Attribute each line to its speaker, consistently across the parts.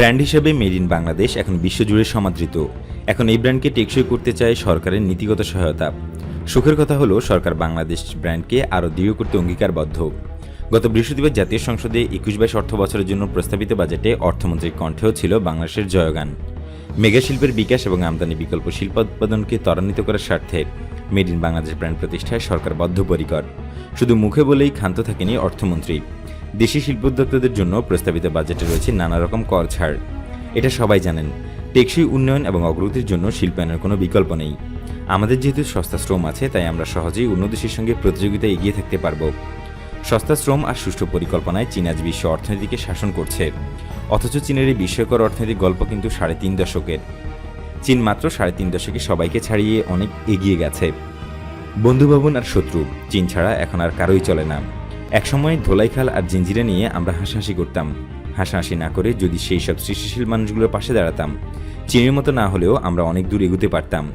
Speaker 1: Brand হিসেবে made in Bangladesh এখন বিশ্বজুড়ে সমাদৃত। এখন এই ব্র্যান্ডকে টেকসই করতে চায় সরকারের নীতিগত সহায়তা। সুখের কথা হলো, সরকার বাংলাদেশ ব্র্যান্ডকে আরও দৃঢ় করতে অঙ্গীকারবদ্ধ। গত বৃহস্পতিবার জাতীয় সংসদে একুশ বাইশ অর্থ বছরের জন্য প্রস্তাবিত বাজেটে অর্থমন্ত্রীর কণ্ঠেও ছিল বাংলাদেশের জয়গান। মেগা শিল্পের বিকাশ এবং আমদানি বিকল্প শিল্প উৎপাদনকে ত্বরান্বিত করার স্বার্থে মেড ইন বাংলাদেশ ব্র্যান্ড প্রতিষ্ঠায় সরকার বদ্ধপরিকর। শুধু মুখে বলেই ক্ষান্ত থাকেনি অর্থমন্ত্রী। দেশি শিল্পোদ্যোক্তাদের জন্য প্রস্তাবিত বাজেটে রয়েছে নানা রকম কর ছাড়। এটা সবাই জানেন। টেকসই উন্নয়ন এবং অগ্রগতির জন্য শিল্পায়নের কোনো বিকল্প নেই। আমাদের যেহেতু সস্তা শ্রম আছে, তাই আমরা সহজেই অন্য দেশের সঙ্গে প্রতিযোগিতায় এগিয়ে থাকতে পারব। সস্তা শ্রম আর সুষ্ঠু পরিকল্পনায় চীন আজ বিশ্ব অর্থনীতিকে শাসন করছে। অথচ চীনের এই বিস্ময়কর অর্থনৈতিক গল্প কিন্তু সাড়ে তিন দশকের। চীন মাত্র সাড়ে তিন দশকে সবাইকে ছাড়িয়ে অনেক এগিয়ে গেছে। বন্ধুভবন আর শত্রু, চীন ছাড়া এখন আর কারোই চলে না। একসময় ধোলাইখাল আর জিঞ্জিরা নিয়ে আমরা হাসাহাসি করতাম। হাসাহাসি না করে যদি সেই সব সৃষ্টিশীল মানুষগুলোর পাশে দাঁড়াতাম, চীনের মতো না হলেও আমরা অনেক দূর এগুতে পারতাম।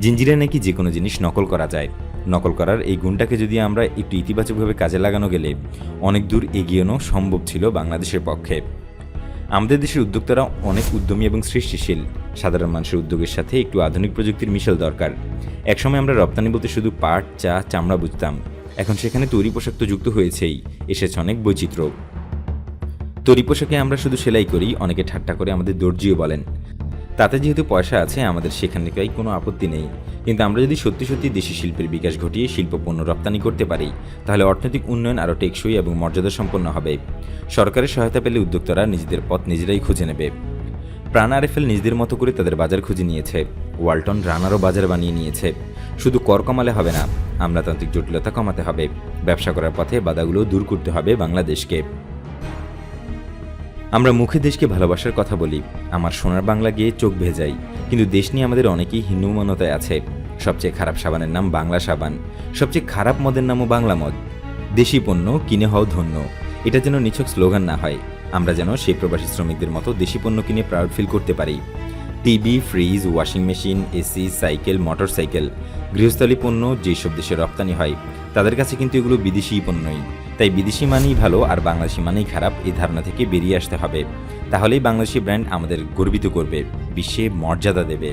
Speaker 1: জিঞ্জিরা নাকি যে কোনো জিনিস নকল করা যায়। নকল করার এই গুণটাকে যদি আমরা একটু ইতিবাচকভাবে কাজে লাগানো গেলে, অনেক দূর এগিয়েও সম্ভব ছিল বাংলাদেশের পক্ষে। আমাদের দেশের উদ্যোক্তারা অনেক উদ্যমী এবং সৃষ্টিশীল। সাধারণ মানুষের উদ্যোগের সাথে একটু আধুনিক প্রযুক্তির মিশেল দরকার। একসময় আমরা রপ্তানি বলতে শুধু পাট, চা, চামড়া বুঝতাম। এখন সেখানে তৈরি পোশাক তো যুক্ত হয়েছেই, এসেছে অনেক বৈচিত্র্য। তৈরি পোশাকে আমরা শুধু সেলাই করি, অনেকে ঠাট্টা করে আমাদের দর্জিও বলেন। তাতে যেহেতু পয়সা আছে, আমাদের সেখানে কোনো আপত্তি নেই। কিন্তু আমরা যদি সত্যি সত্যি দেশি শিল্পের বিকাশ ঘটিয়ে শিল্প পণ্য রপ্তানি করতে পারি, তাহলে অর্থনৈতিক উন্নয়ন আরও টেকসই এবং মর্যাদা সম্পন্ন হবে। সরকারের সহায়তা পেলে উদ্যোক্তারা নিজেদের পথ নিজেরাই খুঁজে নেবে। প্রাণ আর আরএফএল নিজেদের মতো করে তাদের বাজার খুঁজে নিয়েছে। ওয়ালটন রানারও বাজার বানিয়ে নিয়েছে। শুধু কর কমালে হবে না আমলাতান্ত্রিক জটিলতা কমাতে হবে। ব্যবসা করার পথে বাধাগুলো দূর করতে হবে বাংলাদেশকে। আমরা মুখে দেশকে ভালোবাসার কথা বলি, আমার সোনার বাংলা গিয়ে চোখ ভেজাই কিন্তু দেশ নিয়ে আমাদের অনেকেই হিন্দুমানতায় আছে। সবচেয়ে খারাপ সাবানের নাম বাংলা সাবান, সবচেয়ে খারাপ মদের নামও বাংলা মদ। দেশি পণ্য, কিনে হও ধন্য, এটা যেন নিছক স্লোগান না হয়, আমরা যেন সেই প্রবাসী শ্রমিকদের মতো দেশি পণ্য কিনে প্রাউড ফিল করতে পারি। TV, fridge, washing machine, AC, cycle motor cycle গৃহস্থলী পণ্য যেসব দেশে রপ্তানি হয়, তাদের কাছে কিন্তু এগুলো বিদেশি পণ্যই। তাই বিদেশি মানেই ভালো আর বাংলাদেশি মানেই খারাপ এই ধারণা থেকে বেরিয়ে আসতে হবে। তাহলেই বাংলাদেশি ব্র্যান্ড আমাদের গর্বিত করবে, বিশ্বে মর্যাদা দেবে।